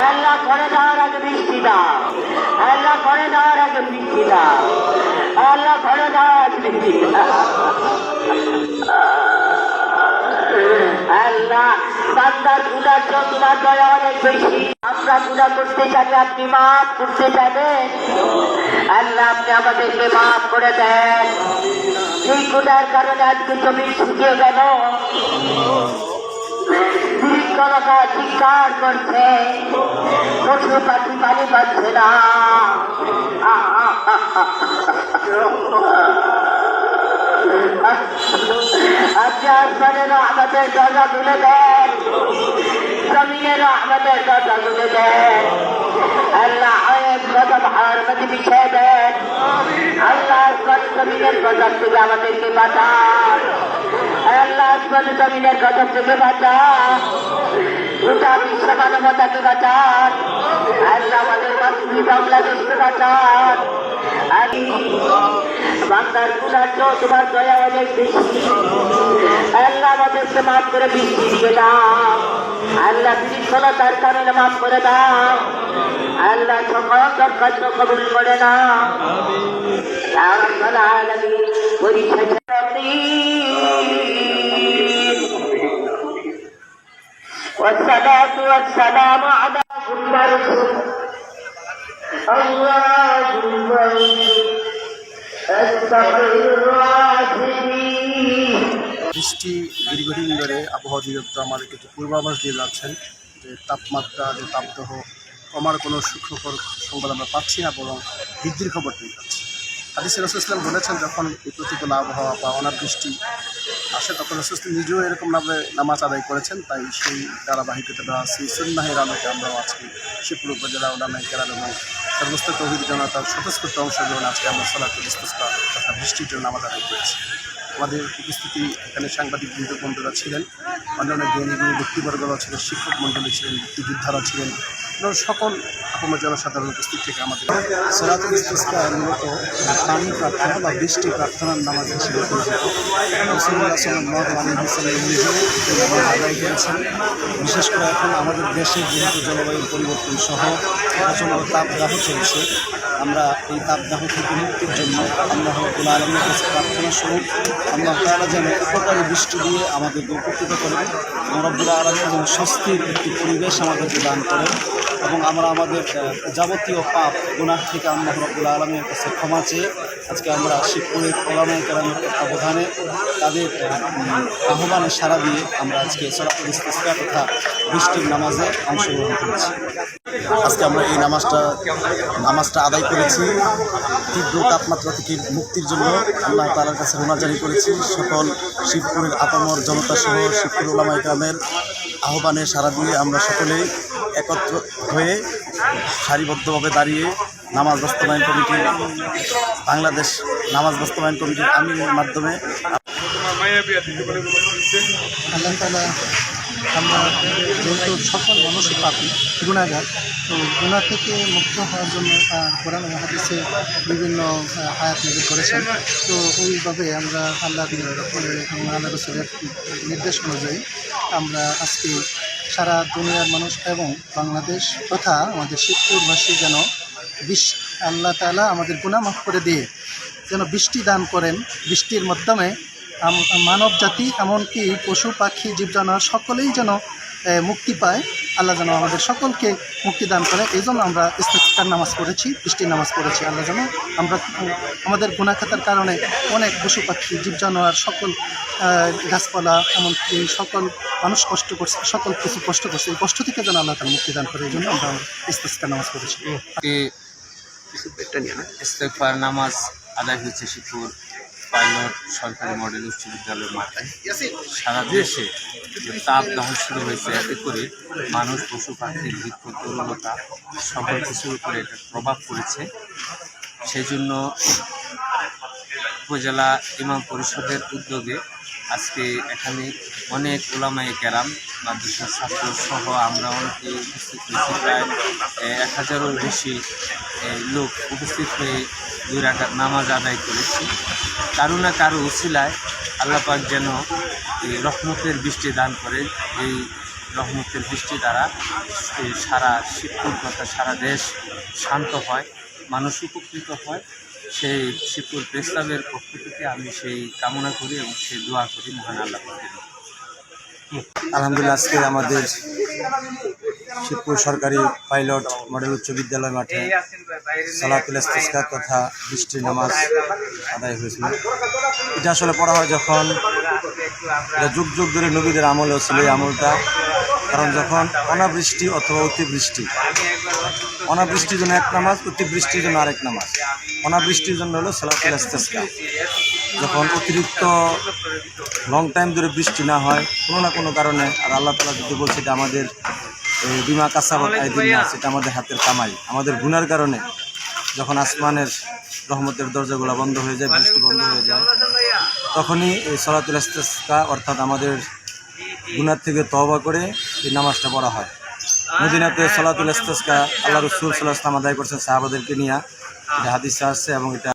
আল্লাহ করে দেওয়ার আগে বৃষ্টি দাও আল্লাহ করে দেওয়ার আগে বৃষ্টি দাও আল্লাহ করে দেওয়ার আগে বৃষ্টি আল্লাহ বান্দার গুণার তোমার দয়া অনেক বেশি। আমরা গুণা করতে চাইলে আপনি মাফ করতে চাইবেন আল্লাহ, আপনি আমাদেরকে মাফ করে দেন। এই গুণার কারণে আজকে জমি শুকিয়ে গেল। বৃক্ষলতা চিৎকার করছে। পশু পাখি পানি পাচ্ছে না। আচ্ছা আসমানের আমাদের দরজা তুলে দেন। জমিনের আমাদের দরজা তুলে দেন। আল্লাহ আয়ের গজব হার মধ্যে বিছিয়ে দেন। আল্লাহ জমিনের গজব থেকে আমাদেরকে বাঁচান। আল্লাহ আসমান জমিনের গজব থেকে বাঁচান গোটা বিশ্ব মানবতাকে বাঁচান আল্লাহ আমাদের মাতৃ বাংলাদেশকে বাঁচান আমি বাংলার গুণার্য তোমার দয়া অনেক বেশি। আল্লাহ আমাদেরকে মাফ করে বৃষ্টি দিয়ে দাও। আল্লাহ বিশৃঙ্খলতার কারণে মাফ করে দাও। আল্লাহ সকল দরখাস্ত কবুল করে না والصلاة والسلام على رسول اللهم أنت خير الراحمين বৃষ্টি দীর্ঘদিন ধরে আবহাওয়া অধিদপ্তর আমাদেরকে যে পূর্বাভাস দিয়ে যাচ্ছেন যে তাপমাত্রা যে তাপদাহ কমার কোনো সুখকর সংবাদ আমরা পাচ্ছি না বরং বৃদ্ধির খবরটাই পাচ্ছি হাদিস রসুল ইসলাম বলেছেন যখন এই প্রতিকূল আবহাওয়া বা অনাবৃষ্টি আসে তখন রসুল নিজেও এরকমভাবে নামাজ আদায় করেছেন, তাই সেই ধারাবাহিকতা বা সেই সুন্নাহের আলোকে আমরাও আজকে শিবপুর উপজেলা ওলামাই কেরাল এবং সমস্ত তহিদ জনতার স্বতঃস্ফূর্ত অংশগ্রহণ আজকে আমরা সালাতুল ইস্তিসকা তথা বৃষ্টির জন্য নামাজ আদায় করেছি। আমাদের উপস্থিতি এখানে সাংবাদিক বন্ধুরা ছিলেন, অন্যান্য জ্ঞানীগুলো ব্যক্তিবর্গরা ছিলেন, শিক্ষক মণ্ডলী ছিলেন মুক্তিযোদ্ধারা ছিলেন এবং সকল আপনার জনসাধারণ উপস্থিত থেকে আমাদের সরাতুল ইস্তিসকা মূলত পানি প্রার্থনা বা বৃষ্টি প্রার্থনার নামাজ হিসেবে পরিচিত রসুল্লাহ আদায় করেছেন। বিশেষ করে এখন আমাদের দেশে যেহেতু জলবায়ুর পরিবর্তন সহ প্রচণ্ড তাপদাহ চলছে আমরা এই তাপদাহ থেকে মুক্তির জন্য আল্লাহ রব্বুল আলমের কাছে প্রার্থনা স্বরূপ। আল্লাহ তারা যেন উপকারী বৃষ্টি দিয়ে আমাদেরকে উপকৃত করেন। এবং রব্বুল আলমী যেন স্বস্তির একটি পরিবেশ আমাদেরকে দান করেন এবং আমরা আমাদের যাবতীয় পাপ, গুনাহ থেকে আল্লাহ রব্বুল আলমের কাছে ক্ষমা চেয়ে আজকে আমরা শিবপুরের ওলামায় কেরামের অবধানে তাদের আহ্বানে সাড়া দিয়ে আমরা আজকে ইস্তিস্কা তথা বৃষ্টির নামাজে অংশগ্রহণ করেছি। আজকে আমরা এই নামাজটা নামাজটা আদায় করেছি। তীব্র তাপমাত্রা থেকে মুক্তির জন্য আল্লাহ তালার কাছে রোনাজারি করেছি। সকল শিবপুরের আপামর জনতা সহ শিবপুর ওলামা ইকরামের আহ্বানে সারা দিয়ে আমরা সকলেই একত্র হয়ে সারিবদ্ধভাবে দাঁড়িয়ে নামাজ বাস্তবায়ন কমিটি বাংলাদেশ নামাজ বাস্তবায়ন কমিটির আমিনের মাধ্যমে আল্লাহ তালা আমরা যেহেতু সকল মানুষই পাপি, গুণাগার, তো গুণা থেকে মুক্ত হওয়ার জন্য কোরআন হাদিসে বিভিন্ন আয়াত নজর করেছেন। তো ওইভাবে আমরা আল্লাহ আল্লাহ রসুলের নির্দেশ অনুযায়ী আমরা আজকে সারা দুনিয়ার মানুষ এবং বাংলাদেশ তথা আমাদের শিবপুরবাসী যেন বিশ, আল্লাহ তালা আমাদের গুণা মাফ করে দিয়ে যেন বৃষ্টি দান করেন। বৃষ্টির মাধ্যমে মানব জাতি এমনকি পশু পাখি জীবজানোয়ার সকলেই যেন মুক্তি পায়। আল্লাহ যেন আমাদের সকলকে মুক্তি দান করে। এই জন্য আমরা ইস্তেস্কার নামাজ পড়েছি বৃষ্টির নামাজ পড়েছি আল্লাহ যেন আমরা আমাদের গুণাখাতার কারণে অনেক পশু পাখি জীবজানোয়ার সকল গাছপালা এমনকি সকল মানুষ কষ্ট করছে সকল কিছু কষ্ট করছে। এই কষ্ট থেকে যেন আল্লাহ তার মুক্তি দান করে। এই জন্য আমরা ইস্তেস্কার নামাজ পড়েছি। ইস্তেকফার নামাজ আদায় হয়েছে শিবপুর পাইলট সরকারি মডেল উচ্চ বিদ্যালয়ের মাঠে সারা দেশে যে তাপ দহন শুরু হয়েছে, এতে করে মানুষ, পশু পাখির বৃক্ষ দুর্বলতা সকল কিছুর উপরে একটা প্রভাব পড়েছে। সেই জন্য উপজেলা ইমাম পরিষদের উদ্যোগে আজকে এখানে অনেক ওলামায়ে কেরাম, মাদ্রাসার ছাত্র সহ আমরা অনেকে উপস্থিত হয়েছি, প্রায় এক হাজারও বেশি লোক উপস্থিত হয়ে দুই রাকাত নামাজ আদায় করেছি। কারও না কারও উসিলায় আল্লাপাক যেন এই রহমতের বৃষ্টি দান করে, এই রহমতের বৃষ্টি দ্বারা সারা তথা সারা দেশ শান্ত হয়, মানুষ উপকৃত হয়। সেই শিবপুর প্রেস ক্লাবের পক্ষ থেকে আমি সেই কামনা করি এবং সেই দোয়া করি মহান আল্লাহ আলহামদুলিল্লাহ, আজকে আমাদের শিবপুর সরকারি পাইলট মডেল উচ্চ বিদ্যালয় মাঠে সালাতুল তথা বৃষ্টির নামাজ আদায় হয়েছিল। এটা আসলে পড়া হয় যখন যুগ যুগ ধরে নবীদের আমলেও ছিল এই আমলটা। কারণ যখন অনাবৃষ্টি অথবা অতিবৃষ্টি অনাবৃষ্টির জন্য এক নামাজ, অতিবৃষ্টির জন্য আরেক নামাজ। অনাবৃষ্টির জন্য হলো সালাতুল ইস্তিসকা। যখন অতিরিক্ত লং টাইম ধরে বৃষ্টি না হয়, কোনো না কোনো কারণে, আর আল্লাহ তালা যদি বলছে যে আমাদের বিমা কাসাবাত আইদিন না সেটা আমাদের হাতের কামাই। আমাদের গুনার কারণে যখন আসমানের রহমতের দরজাগুলো বন্ধ হয়ে যায়, বৃষ্টি বন্ধ হয়ে যায়, তখনই এই সলাতুল ইস্তেস্কা অর্থাৎ আমাদের গুনার থেকে তওবা করে এই নামাজটা পড়া হয়। মদিনাতে সলাতুল ইস্তেস্কা আল্লাহ রসুল সাল্লাহ ইসলাম আদায় করছেন, সাহাবাদেরকে নিয়ে। এটা হাদিসে আসছে এবং এটা